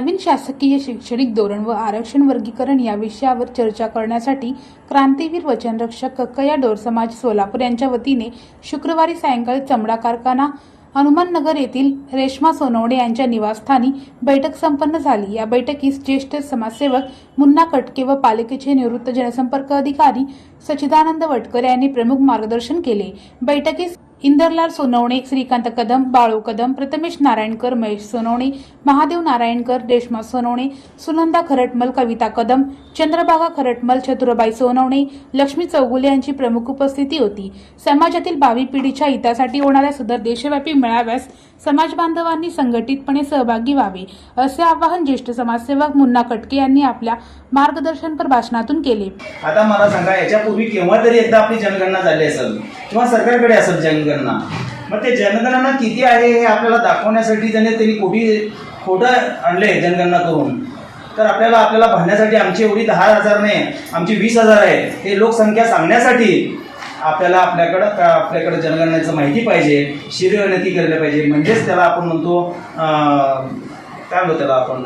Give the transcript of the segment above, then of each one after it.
नवीन शासकीय शैक्षणिक धोरण व आरक्षण वर्गीकरण या विषयावर चर्चा करण्यासाठी क्रांतीवीर वचनरक्षक कक्कया डोर समाज सोलापूर यांच्या वतीने शुक्रवारी सायंकाळी चमडा कारखाना हनुमाननगर येथील रेश्मा सोनवणे यांच्या निवासस्थानी बैठक संपन्न झाली. या बैठकीस ज्येष्ठ समाजसेवक मुन्ना कटके व पालिकेचे निवृत्त जनसंपर्क अधिकारी सच्चिदानंद वटकर यांनी प्रमुख मार्गदर्शन केले. बैठकीस इंदरलाल सोनवणे श्रीकांत कदम बाळू कदम प्रथमेश नारायणकर महेश सोनवणे महादेव नारायणकर रेश्मा सोनवणे सुनंदा खरटमल कविता कदम चंद्रबागा खरटमल चतुरबाई सोनवणे लक्ष्मी चौगुले यांची प्रमुख उपस्थिती होती. समाजातील भावी पिढीच्या हितासाठी होणाऱ्या सदर देशव्यापी मेळाव्यास समाज बांधवांनी संघटितपणे सहभागी व्हावे असे आवाहन ज्येष्ठ समाजसेवक मुन्ना कटके यांनी आपल्या मार्गदर्शनपर भाषणातून केले. आता मला सांगा याच्यापूर्वी केव्हा तरी एकदा आपली जनगणना झाली असेल? किंवा सरकारकडे असेल जनगणना? मग ते जनगणना किती आहे हे आपल्याला दाखवण्यासाठी त्याने त्यांनी कोटी खोटं आणले जनगणना करून. तर आपल्याला आपल्याला भरण्यासाठी आमची एवढी दहा हजार नाही आमची वीस हजार आहे. हे लोकसंख्या सांगण्यासाठी आपल्याला आपल्याकडं का आपल्याकडे जनगणनेचं माहिती पाहिजे शिरगणती केलं पाहिजे. म्हणजेच त्याला आपण म्हणतो काय म्हणतो त्याला आपण?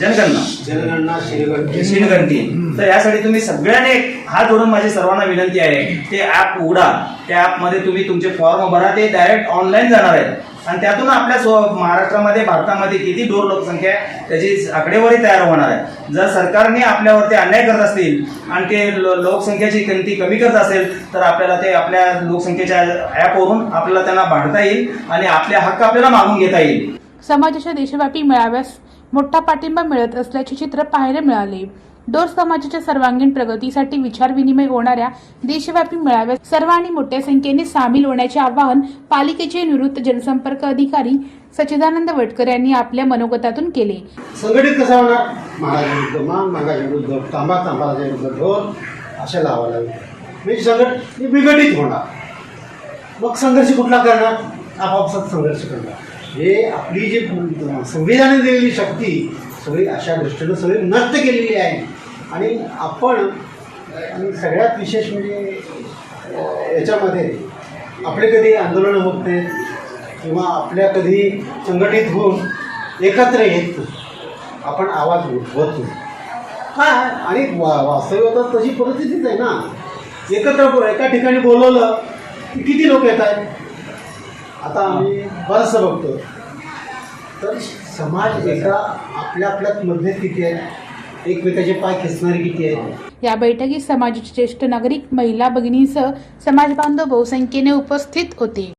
जनगणना. जनगणना श्रीगणती. तर यासाठी तुम्ही सगळ्यांनी हात जोडून माझी सर्वांना विनंती आहे. ते ऍप उघडा. त्या ऍपमध्ये तुम्ही तुमचे फॉर्म भरा. ते डायरेक्ट ऑनलाईन जाणार आहेत. आणि त्यातून आपल्या स्व महाराष्ट्रामध्ये भारतामध्ये किती डोर लोकसंख्या आहे त्याची आकडेवारी तयार होणार आहे. जर सरकारने आपल्यावरती अन्याय करत असतील आणि ते लोकसंख्येची गणती कमी करत असेल तर आपल्याला ते आपल्या लोकसंख्येच्या ॲपवरून आपल्याला त्यांना भांडता येईल आणि आपले हक्क आपल्याला मागून घेता येईल. समाजाच्या देशव्यापी मेळाव्यास मोठा पाठिंबा मिळत असल्याचे चित्र पाहायला मिळाले. डोर समाजाच्या सर्वांगीण प्रगतीसाठी विचारविनिमय होणाऱ्या देशव्यापी मेळाव्यात सर्वांनी मोठ्या संख्येने सामील होण्याचे आवाहन पालिकेचे निवृत्त जनसंपर्क अधिकारी सच्चिदानंद वटकर यांनी आपल्या मनोगतातून केले. संघटित कसा होणार? महाराजांविरुद्ध मान महाराजा तांबा तांबाराजा ढोल असे अशा लावा लागेल. म्हणजे संघट विघटित होणार. मग संघर्ष कुठला करणार? आपापसात संघर्ष करणार. हे आपली जी संविधानाने दिलेली शक्ती सगळी अशा दृष्टीनं सगळी नष्ट केलेली आहे. आणि आपण आणि सगळ्यात विशेष म्हणजे याच्यामध्ये आपले कधी आंदोलनं होत नाहीत किंवा आपल्या कधी संघटित होऊन एकत्र येत आपण आवाज उठवत नाही. काय आणि वा वास्तविकता तशी परिस्थितीच आहे ना. एकत्र एका ठिकाणी बोलवलं की किती लोक येत आहेत? आता आम्ही बरंचसं बघतो तर समाज एका आपल्या आपल्यात मधले किती आहेत एकमेकाचे पाय खेचणारे किती आहेत? या बैठकीत समाजाचे ज्येष्ठ नागरिक महिला भगिनींसह समाज बांधव बहुसंख्येने उपस्थित होते.